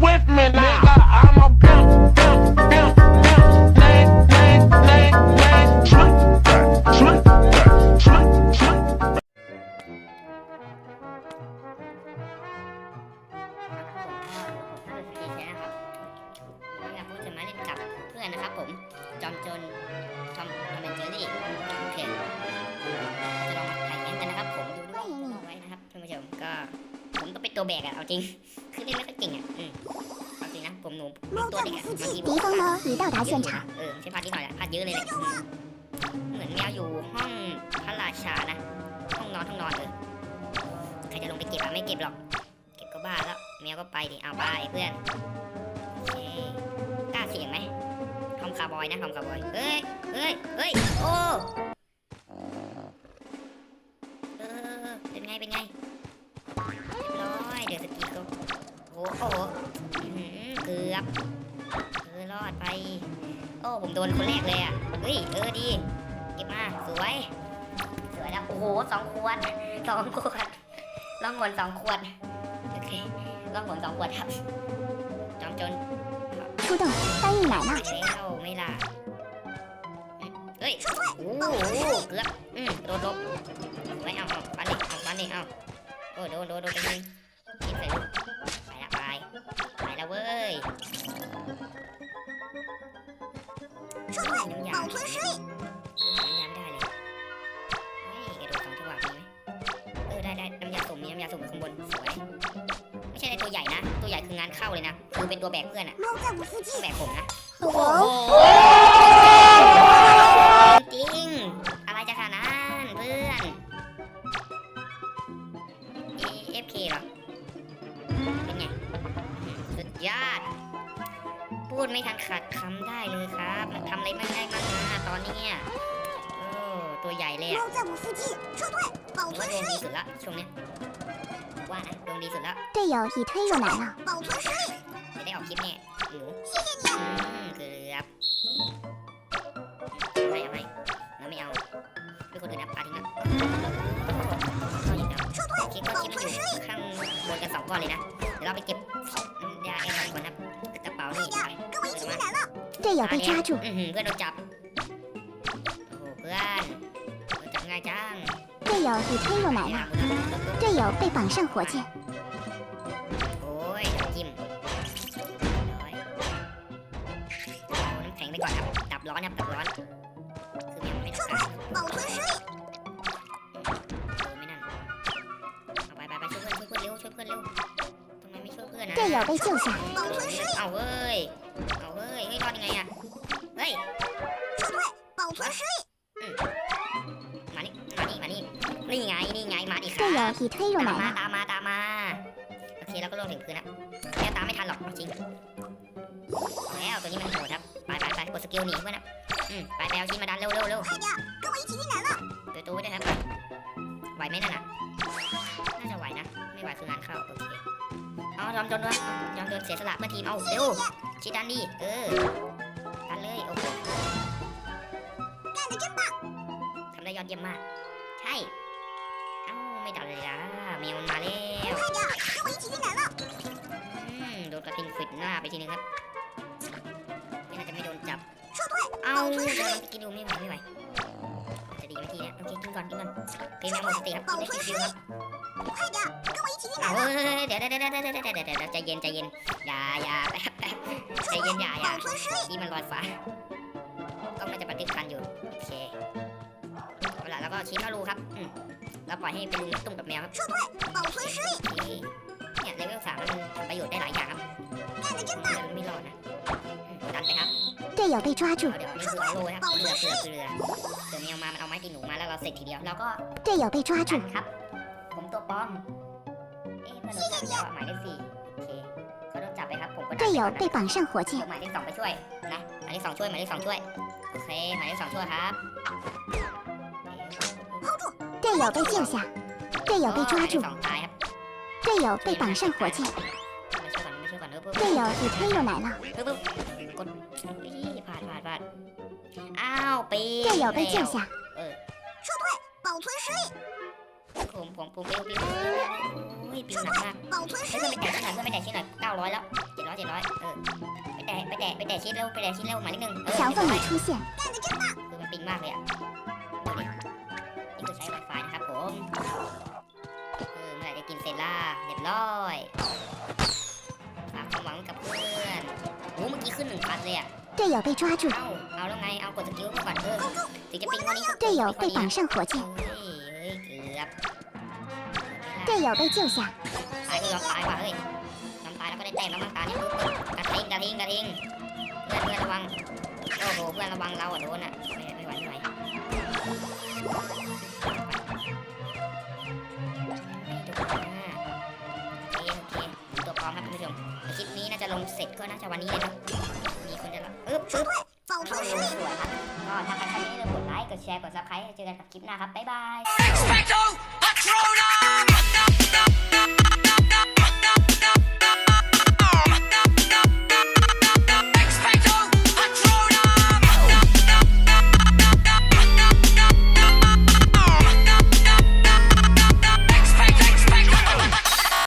with me now. Nigga, I'm a pimp, pimp, pimp, pimp. Name, name, name, name. Slip back, slip back, slip, slip. ผมก็ผมก็เป็นสกีแชร์นะครับนี่ครับผมจะมาเล่นกับเพื่อนนะครับผม จอมโจรทอมทอมเป็นเจอรี่โอเคจะลองมาถ่ายแข่งกันนะครับผมดูด้วยเอาไว้นะครับท่านผู้ชมก็ผมต้องเป็นตัวแบกอะเอาจริงูเป็ตัวเด็กอะมันมีตีฟงมหนีเต่าท้ายเชียเออฉันพลาดนิดหน่อยแหละพาเยอะเลยและเหมือนแมวอยู่ห้องพระราชานะห้องนอนห้องนอนเออใครจะลงไปเก็บอะไม่เก็บหรอก เก็บก็บ้าแล้วแมวก็ไปดิเอาบ้าไอ้เพื่อนโอเคกล้าเสี่ยงไหมทอมคาร์บอยนะทอมคาร์บอยเฮ้ยเฮ้ยเฮ้ยโอ้ ผมโดนคนแรกเลยอะ เฮ้ย เออดี เก็บมา สวย สวยแล้ว โอ้โหสองขวดสองขวดล่องหนสองขวด โอเคล่องหนสองขวดครับจอมจนกูต้องตั้งไหนล่ะเข้าไม่ล่ะ เฮ้ย โอ้โห เกือบ อืมโดนลบไม่เอาเอาปันนี่เอาปันนี่เอาโอ้โดนโดนโดนไปยิงนใส่ไปละไป ไปละเว้ย ช่วยด้เำได้เลยได้ได้น้ำยาสูบมีน้ำยาสูบอยู่ข้างบนสวยไม่ใช่ในตัวใหญ่นะ ตัวใหญ่คืองานเข้าเลยนะ คือเป็นตัวแบกเพื่อนอะมองแบกผมนะ โอ้โหจริง อะไรจะขนาดนั้นเพื่อน AFK หรอ เป็นไง สุดยอด พูดไม่ทันขาดคำได้เลยครับ มันทำอะไรไม่ได้มากนะตอนนี้เนี่ยโอ้ตัวใหญ่เลยอะ 猫在我附近，撤退，保 ผมว่าดวงดีสุดละช่วงเนี้ยว่านะดวงดีสุดละ 队友已推入奶酪，保存实力， จะได้ออกคลิปแน่หนู 谢谢你。 อืมเกือบไม่เอาไม่เราไม่เอาเป็นคนอื่นนะปาทิ้งนะเอาอีกแล้วคิดก็คิดมันอยู่ข้างบนกันสองก้อนเลยนะ เดี๋ยวเราไปเก็บ 酪，队友被抓住， อื้อหือเพื่อนโดนจับ โอ้โหเพื่อนโดนจับง่ายจัง 队友已推入奶酪，队友被绑上火箭， โอ้ยจิ้มร้อยเอาน้ำแข็งไปก่อนครับ ดับร้อนครับดับร้อน คือยังไม่ต้องการ 保存实力， เออไม่นั่นเอาไปไปไปช่วยเพื่อนช่วยเพื่อนเร็วช่วยเพื่อนเร็วทำไมไม่ช่วยเพื่อนนะ 队友被救下， เออเอาเฮ้ยเอาเฮ้ ยังไงอะเฮ้ยเป่าช่วยมานี่ มานี่ มานี่ นี่ไง นี่ไง มาดิครัก็อย่าบรู้เาตามมาตามมาตามมา โอเคเราก็ลงถึงพื้นแล้วแค่ตามไม่ทันหรอกจริงแล้วตัวนี้มันโหดครับ ไปไปไปกดสกิลหนีเพื่อนนะอืมไปไปเอาชิ้นมาดันเร็วเร็วเร็วก็วันที่ไหนล่ะตัวตู้ด้วยครับ ไหวไหมนั่นน่ะ น่าจะไหวนะ ไม่ไหวคืองานเข้าโอเคอ๋อยอมจนด้วยยอมจนเสียสละเมื่อทีม เอาเร็ว ชิดันนี้ เออทันเลยโอ้โหทำได้ยอดเยี่ยมมาก ใช่ เอ้าไม่ดับเลยล่ะเมียมันมาแล้วอืมโดนกระติงฝิดหน้าไปทีนึงครับไม่น่าจะไม่โดนจับ เอาเดี๋ยวกินดูไม่ไหวไม่ไหวจะดีไม่ดีเนี้ยโอเคกินก่อนกินก่อนเพลงแมวหมดสติครับกินได้ชิวๆครับเอวเดี๋ยวเดี๋ยวเดี๋ยวเดี๋ยวใจเย็นใจเย็นอย่าอย่าแป๊บ ใจเย็นอย่าอย่า 保存实力， นี่มันลอยฟ้า ก็น่าจะบันทึกทันอยู่ โอเคเอาล่ะแล้วก็ชี้เข้ารูครับ อืมแล้วปล่อยให้เป็นรูตุ้มกับแมวครับ 撤退，保存实力， โอเคเนี่ยเลเวลสามมันทำประโยชน์ได้หลายอย่างครับ 干得真 มั 棒！ นไม่รอดนะอืมดันไปครับ 队友被抓住 เอา，เดี๋ยวนี่คือเอาโล่ครับเรือเรือคือเรือเสือแมวมา มันเอาไม้ตีหนูมาแล้วเราเสร็จทีเดียว แล้วก็ 队友被抓 ดั 住 น，ครับ ผมตัวปลอม เอ๊ะเพื่อนโดนจับแล้วอะหมายเลขสี่ 队 ไป 友 ก่อนนะ 被绑上火箭 เดี๋ยวหมายเลขสองไปช่วยนะหมายเลขสองช่วยหมายเลขสองช่วย โอเค หมายเลขสองช่วยครับ 队友被救下，队友被 อ๋อห 抓 มายเล 住 ข，สองตายครับ 队友被绑上火箭， ไม่ช่วยก่อนไม่ช่วยก่อนเออปุ๊บ 队友已推入奶酪， ปึ๊บปึ๊บกดอี้พลาดพลาดพลาดอ้าวปี 队友被救 แล้ว 下， เออ 保存实力， ผม ผมผมปิวปิวโอ้ยปิวหนักมาก 保存 เฮ้ยเพื่อนไปแตะชิ้นหน่อยเพื่อนไปแตะชิ้นหน่อยเก้าร้อยแล้วเจ็ด ร้อยเจ็ดร้อยเออไปแตะไปแตะไปแตะชิ้นเร็วไปแตะชิ้นเร็วหมายเลขหนึ่งเออ 条 เรียบ 缝 ร้อย 里出现， คือมันปิงมากเลยอ่ะดูดินี่คือใช้ Wi-Fi นะครับผมเออเมื่อไหร่จะกินเสร็จล่ะเรียบร้อยฝากความหวังกับเพื่อนโอ้เมื่อกี้ขึ้นหนึ่งพันเลยอ่ะ 队友被抓住， เอาเอาแล้วไง เอากดสกิลไปก่อนเออถึงจะปิงวันนี้ก็ 队友 ไม่ค่อย 被 ดี 绑 นะ 上火箭， เฮ้ยเฮ้ยเกือบ 队友被救下， ตายก็ยอมตายว่ะเฮ้ย ยอมตายแล้วก็ได้แล้วมั้งตาเนี่ยกระทิงกระทิงกระทิงเพื่อนเพื่อนระวังโอ้โหเพื่อนระวังเราอะโดนอะไม่ไหวไม่ไหวโอเคโอเคตัวปลอมครับคุณผู้ชมคลิปนี้น่าจะลงเสร็จก็น่าจะวันนี้เลยนะมีคนจะรับปึ๊บปึ๊บ保เข้าลงสวยครับก็ถ้าใครชอบคลิปนี้อย่าลืมกดไลค์กดแชร์กดซับสไครต์เจอกันกับคลิปหน้าครับบ๊ายบาย